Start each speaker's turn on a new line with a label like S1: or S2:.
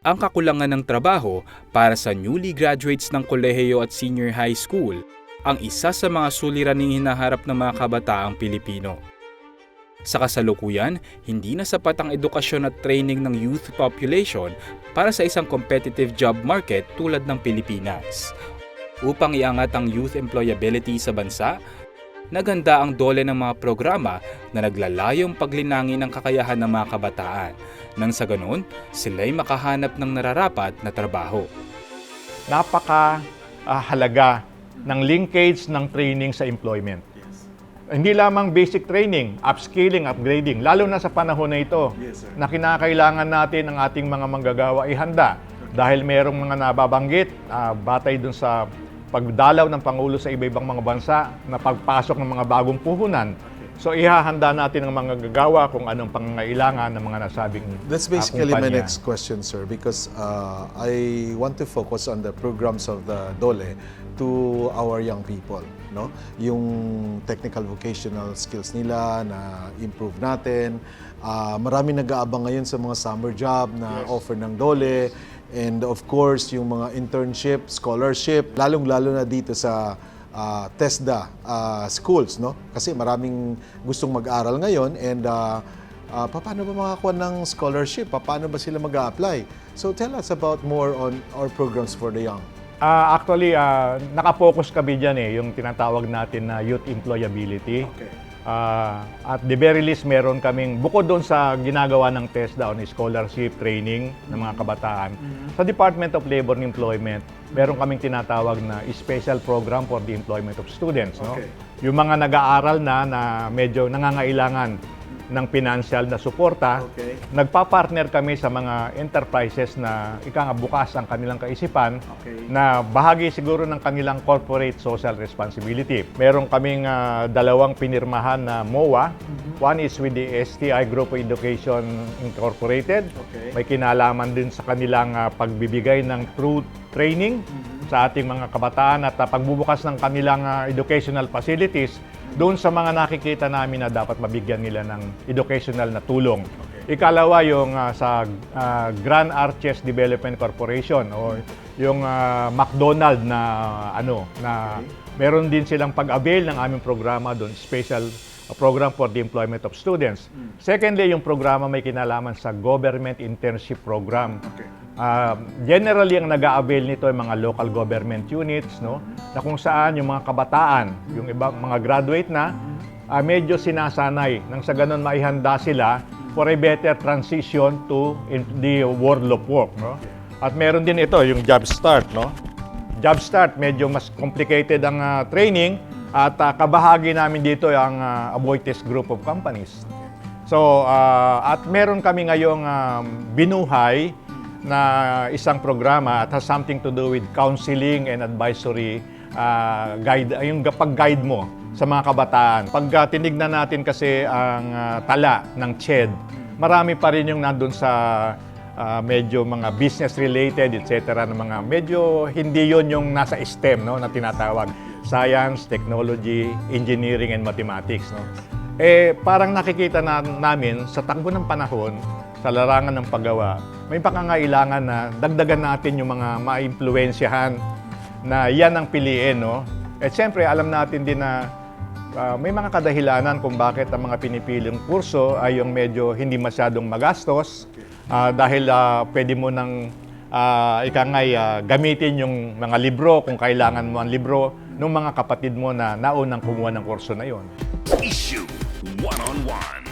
S1: ang kakulangan ng trabaho para sa newly graduates ng kolehiyo at senior high school ang isa sa mga suliraning hinaharap ng mga kabataang Pilipino. Sa kasalukuyan, hindi na sapat ang edukasyon at training ng youth population para sa isang competitive job market tulad ng Pilipinas. Upang iangat ang youth employability sa bansa, naganda ang dole ng mga programa na naglalayong paglinangin ang kakayahan ng mga kabataan. Nang sa ganun sila'y makahanap ng nararapat na trabaho.
S2: napaka ah, halaga ng linkage ng training sa employment. Hindi lamang basic training, upskilling, upgrading, lalo na sa panahon na ito na kinakailangan natin ang ating mga manggagawa ihanda dahil merong mga nababanggit ah, batay dun sa pagdalaw ng Pangulo sa iba-ibang mga bansa na pagpasok ng mga bagong puhunan. So ihahanda natin ang mga gagawa kung anong pangangailangan ng mga nasabing
S3: That's basically my
S2: kumpanya.
S3: next question, sir, because uh, I want to focus on the programs of the DOLE to our young people, no? Yung technical vocational skills nila na improve natin. Uh, marami nag-aabang ngayon sa mga summer job na offer ng DOLE and of course yung mga internship, scholarship, lalong-lalo na dito sa uh, TESDA uh, schools, no? Kasi maraming gustong mag-aral ngayon and uh, uh, paano ba makakuha ng scholarship? Paano ba sila mag apply So tell us about more on our programs for the young.
S2: Ah, actually, ah, nakapokus kami dyan eh, yung tinatawag natin na youth employability. Ah, at the very least, meron kaming, bukod doon sa ginagawa ng TESDA on scholarship training ng mga kabataan, sa Department of Labor and Employment, meron kaming tinatawag na special program for the employment of students. No? Yung mga nag-aaral na na medyo nangangailangan ng financial na suporta, nagpa-partner kami sa mga enterprises na ika nga bukas ang kanilang kaisipan na bahagi siguro ng kanilang corporate social responsibility. Meron kaming ah, dalawang pinirmahan na MOA. One is with the STI Group of Education Incorporated. May kinalaman din sa kanilang ah, pagbibigay ng true training sa ating mga kabataan at ah, pagbubukas ng kanilang ah, educational facilities doon sa mga nakikita namin na dapat mabigyan nila ng educational na tulong. Ikalawa yung ah, sa ah, Grand Arches Development Corporation o yung ah, McDonald na ano na meron din silang pag-avail ng aming programa doon, special program for the employment of students. Secondly, yung programa may kinalaman sa government internship program. Ah, generally, ang nag-a-avail nito ay mga local government units, no? Na kung saan yung mga kabataan, yung iba, mga graduate na, ah, medyo sinasanay nang sa ganun maihanda sila for a better transition to in the world of work, no? At meron din ito, yung job start, no? Job start, medyo mas complicated ang ah, training at ah, kabahagi namin dito ang uh, Aboitiz Group of Companies. So, ah, at meron kami ngayong um, binuhay na isang programa at has something to do with counseling and advisory ah, guide, yung pag-guide mo sa mga kabataan. Pag ah, tinignan natin kasi ang ah, tala ng CHED, marami pa rin yung nandun sa ah, medyo mga business related, etc. na mga medyo hindi yon yung nasa STEM no, na tinatawag. Science, Technology, Engineering, and Mathematics. No? Eh, parang nakikita na, namin sa takbo ng panahon, sa larangan ng paggawa, may pakangailangan na dagdagan natin yung mga maimpluwensyahan na yan ang piliin. No? At siyempre, alam natin din na ah, may mga kadahilanan kung bakit ang mga pinipiling kurso ay yung medyo hindi masyadong magastos ah, dahil ah, pwede mo nang uh, ikangay ah, gamitin yung mga libro kung kailangan mo ang libro ng mga kapatid mo na naunang kumuha ng kurso na yon.
S4: Issue one on one.